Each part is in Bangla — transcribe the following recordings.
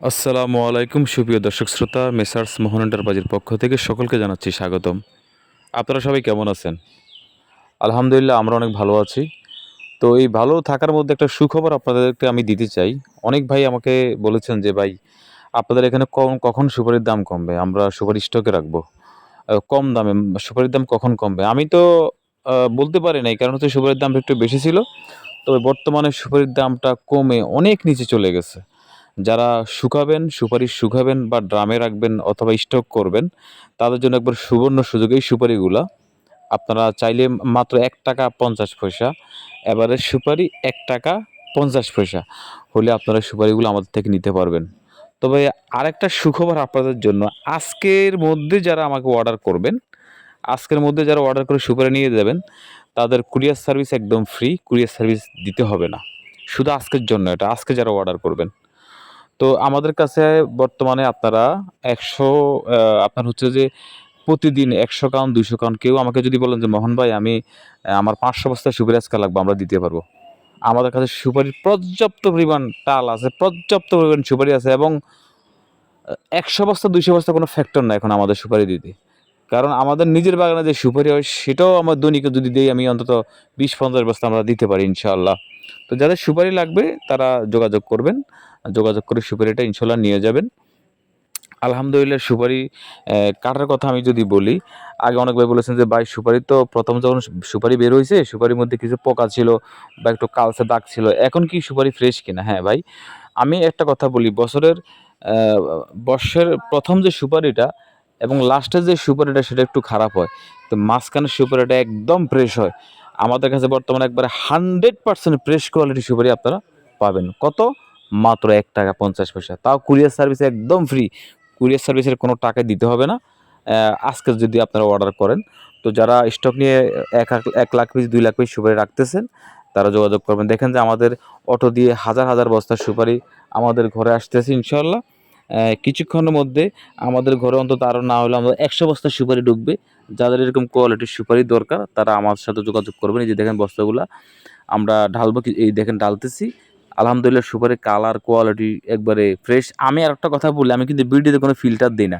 আসসালামু আলাইকুম, সুপ্রিয় দর্শক শ্রোতা, মেসার্স মোহন এন্টারপ্রাইজের পক্ষ থেকে সকলকে জানাচ্ছি স্বাগতম। আপনারা সবাই কেমন আছেন? আলহামদুলিল্লাহ, আমরা অনেক ভালো আছি। তো এই ভালো থাকার মধ্যে একটা সুখবর আপনাদেরকে আমি দিতে চাই। অনেক ভাই আমাকে বলেছেন যে, ভাই, আপনাদের এখানে কখন সুপারির দাম কমবে? আমরা সুপারি স্টকে রাখব। কম দামে, সুপারির দাম কখন কমবে? আমি তো বলতে পারি নাই, কারণ হচ্ছে সুপারির দামটা একটু বেশি ছিল। তবে বর্তমানে সুপারির দামটা কমে অনেক নিচে চলে গেছে। যারা শুকাবেন সুপারি শুকাবেন বা ড্রামে রাখবেন অথবা স্টক করবেন, তাদের জন্য একবার সুবর্ণ সুযোগ এই সুপারিগুলা। আপনারা চাইলে মাত্র এক টাকা পঞ্চাশ পয়সা এবারে সুপারি এক টাকা পঞ্চাশ পয়সা হলে আপনারা সুপারিগুলো আমাদের থেকে নিতে পারবেন। তবে আরেকটা সুখবর আপনাদের জন্য, আজকের মধ্যে যারা আমাকে অর্ডার করবেন, আজকের মধ্যে যারা অর্ডার করে সুপারি নিয়ে যাবেন, তাদের কুরিয়ার সার্ভিস একদম ফ্রি কুরিয়ার সার্ভিস দিতে হবে না। শুধু আজকের জন্য এটা, আজকে যারা অর্ডার করবেন। তো আমাদের কাছে বর্তমানে আপনারা একশো আপনার হচ্ছে যে প্রতিদিন একশো কাউন্ট দুশো কাউন্ট, কেউ আমাকে যদি বলেন যে, মোহন ভাই, আমি আমার পাঁচশো বস্তা সুপারি আজকে লাগবে, আমরা দিতে পারব। আমাদের কাছে সুপারির পর্যাপ্ত পরিমাণ টাল আছে, পর্যাপ্ত পরিমাণ সুপারি আছে এবং একশো বস্তা, দুইশো বস্তা কোনো ফ্যাক্টর না এখন আমাদের সুপারি দিতে। কারণ আমাদের নিজের বাগানে যে সুপারি হয়, সেটাও আমার দৈনিক যদি দিই, আমি অন্তত বিশ, পঞ্চাশ বস্তা আমরা দিতে পারি, ইনশাআল্লাহ। তো যাদের সুপারি লাগবে, তারা যোগাযোগ করবেন। যোগাযোগ করে সুপারিটা ইনশাল্লাহ নিয়ে যাবেন। আলহামদুলিল্লাহ সুপারি কাটার কথা আমি যদি বলি, আগে অনেক ভাই বলেছেন যে, ভাই, সুপারি তো প্রথম যখন সুপারি বের হয়েছে, সুপারির মধ্যে কিছু পোকা ছিল বা একটু কালসে দাগ ছিল, এখন কি সুপারি ফ্রেশ কিনা? হ্যাঁ ভাই, আমি একটা কথা বলি, বছরের বর্ষের প্রথম যে সুপারিটা এবং লাস্টের যে সুপারিটা সেটা একটু খারাপ হয়। তো মাঝখানের সুপারিটা একদম ফ্রেশ হয়। আমাদের কাছে বর্তমানে একবারে হান্ড্রেড পার্সেন্ট ফ্রেশ কোয়ালিটি সুপারি আপনারা পাবেন। কত? মাত্র এক টাকা পঞ্চাশ পয়সা। তাও কুরিয়ার সার্ভিস একদম ফ্রি কুরিয়ার সার্ভিসের কোনো টাকা দিতে হবে না। আজকে যদি আপনারা অর্ডার করেন, তো যারা স্টক নিয়ে এক এক লাখ পিস, দুই লাখ পিস সুপারি রাখতেছেন, তারা যোগাযোগ করবেন। দেখেন যে আমাদের অটো দিয়ে হাজার হাজার বস্তার সুপারি আমাদের ঘরে আসতেছে ইনশাল্লাহ কিছুক্ষণের মধ্যে আমাদের ঘরে অন্তত আরও না হলে আমাদের একশো বস্তা সুপারি ঢুকবে। যাদের এরকম কোয়ালিটির সুপারি দরকার, তারা আমার সাথে যোগাযোগ করবেন। এই যে দেখেন বস্তাগুলা, আমরা ঢালবো এই দেখেন ঢালতেছি। আলহামদুলিল্লাহ সুপারি কালার কোয়ালিটি একবারে ফ্রেশ। আমি আর একটা কথা বলি, আমি কিন্তু ভিডিওতে কোনো ফিল্টার দিই না।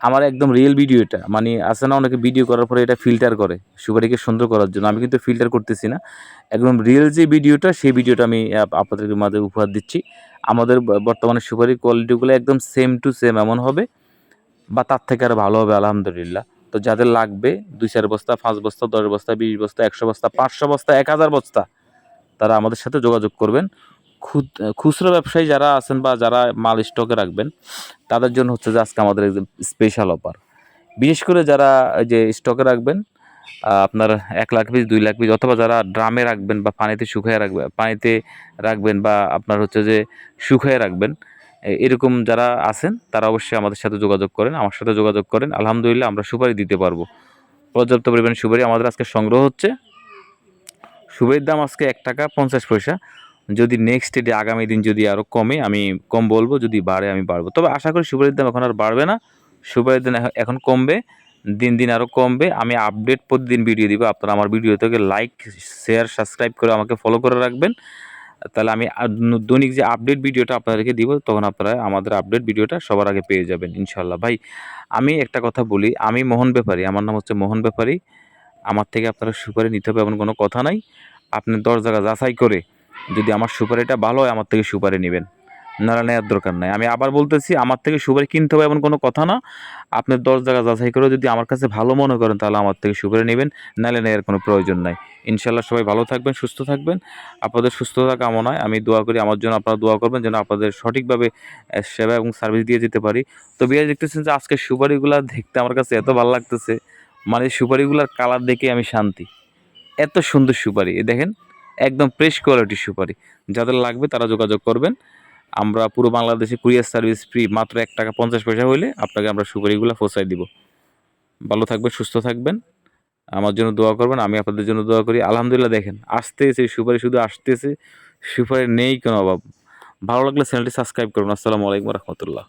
আমার একদম রিয়েল ভিডিও এটা। মানে আছে না অনেকে ভিডিও করার পরে এটা ফিল্টার করে, সুপারিকে সুন্দর করার জন্য। আমি কিন্তু ফিল্টার করতেছি না। একদম রিয়েল যে ভিডিওটা সেই ভিডিওটা আমি আপ- আপনাদের মাঝে উপহার দিচ্ছি। আমাদের বর্তমানে সুপারির কোয়ালিটিগুলো একদম সেম টু সেম এমন হবে, বা তার থেকে আরও ভালো হবে, আলহামদুলিল্লাহ। তো যাদের লাগবে, দুই চার বস্তা, পাঁচ বস্তা, দশ বস্তা, বিশ বস্তা, একশো বস্তা, পাঁচশো বস্তা, এক হাজার বস্তা তারা আমাদের সাথে যোগাযোগ করবেন। খুচরো ব্যবসায়ী যারা আছেন বা যারা মাল স্টকে রাখবেন, তাদের জন্য হচ্ছে যে আজকে আমাদের স্পেশাল অফার বিশেষ করে যারা যে স্টকে রাখবেন আপনার এক লাখ পিস, দুই লাখ পিস অথবা যারা ড্রামে রাখবেন বা পানিতে শুকিয়ে রাখবেন পানিতে রাখবেন বা আপনার হচ্ছে যে শুকিয়ে রাখবেন এরকম যারা আছেন, তারা অবশ্যই আমাদের সাথে যোগাযোগ করেন, আমার সাথে যোগাযোগ করেন। আলহামদুলিল্লাহ আমরা সুপারি দিতে পারব। পর্যাপ্ত পরিমাণ সুপারি আমাদের আজকে সংগ্রহ হচ্ছে। সুপারির দাম আজকে এক টাকা পঞ্চাশ পয়সা। যদি নেক্সট ডে, আগামী দিন যদি আরও কমে, আমি কম বলব, যদি বাড়ে, আমি বাড়বো। তবে আশা করি সুপারির দাম এখন আর বাড়বে না। সুপারির দাম এখ- এখন কমবে, দিন দিন আরও কমবে। আমি আপডেট প্রতিদিন ভিডিও দিব, আপনারা আমার ভিডিও থেকে লাইক শেয়ার সাবস্ক্রাইব করে আমাকে ফলো করে রাখবেন। তাহলে আমি দৈনিক যে আপডেট ভিডিওটা আপনাদেরকে দিব, তখন আপনারা আমাদের আপডেট ভিডিওটা সবার আগে পেয়ে যাবেন ইনশাল্লাহ ভাই, আমি একটা কথা বলি, আমি মোহন ব্যাপারী, আমার নাম হচ্ছে মোহন ব্যাপারী। আমার থেকে আপনারা সুপারি নিতে হবে, এমন কোনো কথা নাই। আপনি দশ জায়গা যাচাই করে যদি আমার সুপারিটা ভালো হয়, আমার থেকে সুপারি নেবেন। নাহলে নেওয়ার দরকার নাই। আমি আবার বলতেছি, আমার থেকে সুপারি কিনতে হবে এমন কোনো কথা না। আপনি দশ জায়গা যাচাই করে যদি আমার কাছে ভালো মনে করেন, তাহলে আমার থেকে সুপারি নেবেন। নাহলে নেওয়ার কোনো প্রয়োজন নাই। ইনশাল্লাহ সবাই ভালো থাকবেন, সুস্থ থাকবেন। আপনাদের সুস্থতা কামনায় আমি দোয়া করি, আমার জন্য আপনারা দোয়া করবেন যেন আপনাদের সঠিকভাবে সেবা এবং সার্ভিস দিয়ে যেতে পারি। তো বিয়ে দেখতেছেন যে আজকে সুপারিগুলা দেখতে আমার কাছে এত ভালো লাগতেছে। মানে সুপারিগুলার কালার দেখে আমি শান্তি। এত সুন্দর সুপারি দেখেন, একদম ফ্রেশ কোয়ালিটির সুপারি। যাদের লাগবে তারা যোগাযোগ করবেন। আমরা পুরো বাংলাদেশে কুরিয়ার সার্ভিস ফ্রি মাত্র এক টাকা পঞ্চাশ পয়সা হলে আপনাকে আমরা সুপারিগুলো পৌঁছায় দিব। ভালো থাকবেন, সুস্থ থাকবেন। আমার জন্য দোয়া করবেন, আমি আপনাদের জন্য দোয়া করি। আলহামদুলিল্লাহ, দেখেন, আসতেছে সুপারি শুধু আসতেছে সুপারি নেই কোনো অভাব। ভালো লাগলে চ্যানেলটি সাবস্ক্রাইব করুন। আসসালামু আলাইকুম রহমতুল্লাহ।